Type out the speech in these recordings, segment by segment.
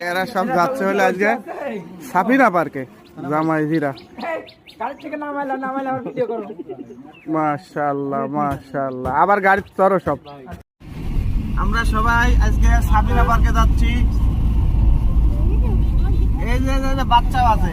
এরা সব যাচ্ছে হলে আজকে সাফিনা পার্কে, জামাই জিরা মাশাল্লাহ মাশাল্লাহ আবার গাড়ি চড়ো সব। আমরা সবাই আজকে সাফিনা পার্কে যাচ্ছি। এই যে এই যে বাচ্চাও আছে।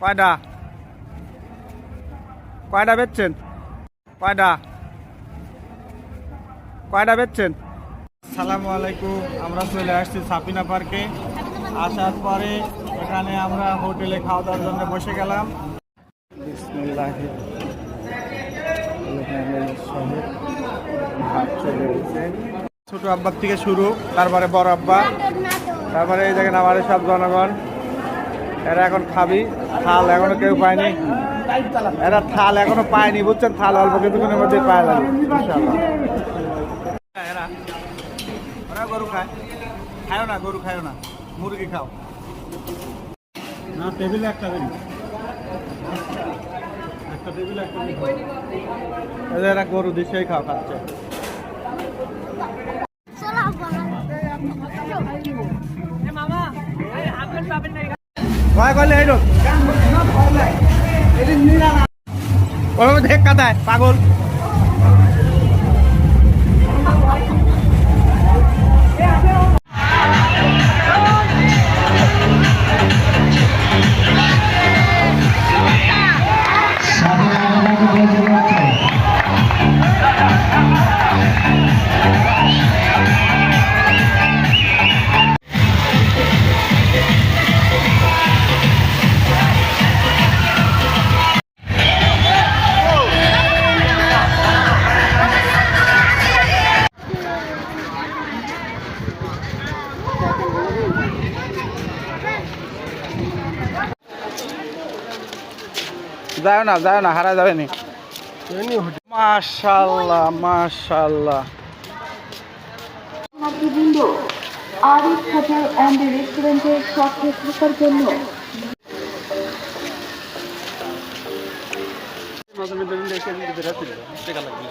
কয়টা কয়টা বেচছেন? কয়টা কয়টা বেচছেন? সালামু আলাইকুম আমরা চলে আসছি সাপিনা পার্কে। আসার পরে এখানে আমরা হোটেলে খাওয়া দাওয়ার জন্য বসে গেলাম। ছোট আব্বার থেকে শুরু তারপরে বড় আব্বা। তারপরে এই দেখেন আমার সব জনগণ। এরা এখন খাবি থাল এখনও কেউ পায়নি। এরা থাল এখনও পায়নি বুঝছেন? থাল অল্প কিছুক্ষণের মধ্যে পায় যাবে এরা ওরা গরু খায়। খায়ও না গরু খায়ও না। মুরগি খাও। না টেবিলে একটা টেবিলে এরা গরু দিছেই খাও খাচ্ছে। ভয় করলে এই লোক। ওর মধ্যে পাগল। যায় না যায় না হারা যাবে নি। মাশাল্লাহ মাশাল্লাহ। আরিফ হোটেল অ্যান্ড রেস্টুরেন্টের থাকার জন্য। মাঝে মধ্যে দেখে দিতে রাখি টাকা লাগবে